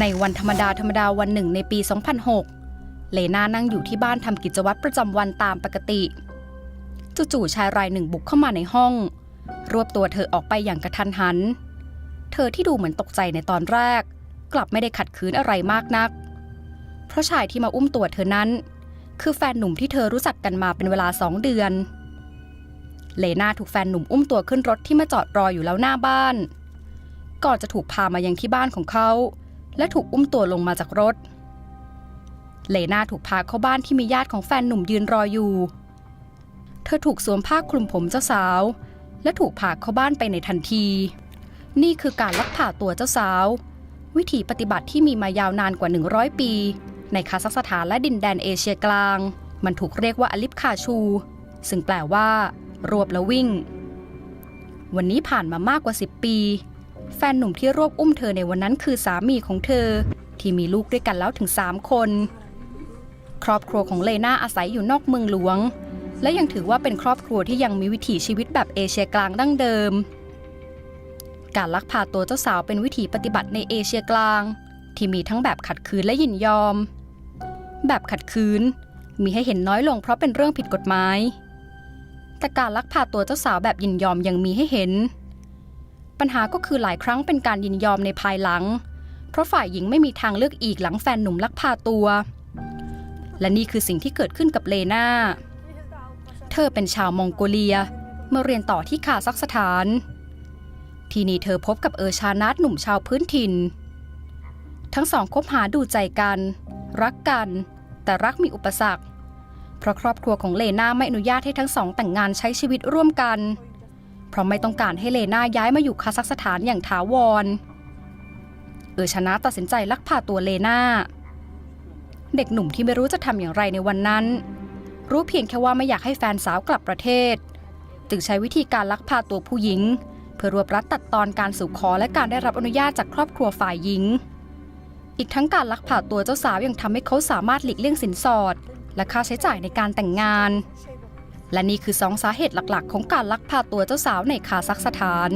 ในวันธรรมดาธรรมดาวันหนึ่งในปี 2006 เลนานั่งอยู่ที่บ้านทำกิจวัตรประจำวันตามปกติ จู่ๆชายรายหนึ่งบุกเข้ามาในห้อง รวบตัวเธอออกไปอย่างกระทันหัน เธอที่ดูเหมือนตกใจในตอนแรก กลับไม่ได้ขัดขืนอะไรมากนัก เพราะชายที่มาอุ้มตัวเธอนั้น คือแฟนหนุ่มที่เธอรู้จักกันมาเป็นเวลาสองเดือน เลนาถูกแฟนหนุ่มอุ้มตัวขึ้นรถที่มาจอดรออยู่แล้วหน้าบ้าน ก่อนจะถูกพามายังที่บ้านของเขา และถูกอุ้มตัวลงมาจากรถ เลนาถูกพาเข้าบ้านที่มีญาติของแฟนหนุ่มยืนรออยู่ เธอถูกสวมผ้าคลุมผมเจ้าสาว และถูกพาเข้าบ้านไปในทันที นี่คือการลักพาตัวเจ้าสาว วิธีปฏิบัติที่มีมายาวนานกว่า 100 ปี ในคาซัคสถานและดินแดนเอเชียกลาง มันถูกเรียกว่าอลิฟคาชู ซึ่งแปลว่า รวบแล้ววิ่ง วันนี้ผ่านมามากกว่า 10 ปี แฟนหนุ่มที่รวบอุ้มเธอในวันนั้นคือสามีของเธอ ที่มีลูกด้วยกันแล้วถึง 3 คน ครอบครัวของเลนาอาศัยอยู่นอกเมืองหลวง และยังถือว่าเป็นครอบครัวที่ยังมีวิถีชีวิตแบบเอเชียกลางดั้งเดิม การลักพาตัวเจ้าสาวเป็นวิถีปฏิบัติในเอเชียกลาง ที่มีทั้งแบบขัดขืนและยินยอม แบบขัดขืน มีให้เห็นน้อยลงเพราะเป็นเรื่องผิดกฎหมายแต่การลักพาตัวเจ้าสาวแบบยินยอมยังมีให้เห็น ปัญหาก็คือหลายครั้งเป็นการยินยอมในภายหลัง เพราะฝ่ายหญิงไม่มีทางเลือกอีกหลังแฟนหนุ่มลักพาตัว และนี่คือสิ่งที่เกิดขึ้นกับเลนาเธอเป็นชาวมองโกเลีย เมื่อเรียนต่อที่คาซัคสถาน ทีนี้เธอพบกับเออร์ชานัทหนุ่มชาวพื้นถิ่น ทั้งสองคบหาดูใจกัน รักกัน แต่รักมีอุปสรรค เพราะครอบครัวของเลนาไม่อนุญาตให้ทั้งสองแต่งงานใช้ชีวิตร่วมกันเราะไม่ต้องการให้เลนาย้ายมาอยู่คาซัคสถานอย่างถาวร เออชนะตัดสินใจลักพาตัวเลนาเด็กหนุ่มที่ไม่รู้จะทำอย่างไรในวันนั้น รู้เพียงแค่ว่าไม่อยากให้แฟนสาวกลับประเทศ จึงใช้วิธีการลักพาตัวผู้หญิง เพื่อรวบรัดตัดตอนการสู่ขอและการได้รับอนุญาตจากครอบครัวฝ่ายหญิง อีกทั้งการลักพาตัวเจ้าสาวยังทำให้เขาสามารถหลีกเลี่ยงสินสอด และค่าใช้จ่ายในการแต่งงาน และนี่คือสองสาเหตุหลักๆ ของการลักพาตัวเจ้าสาวในคาซัคสถาน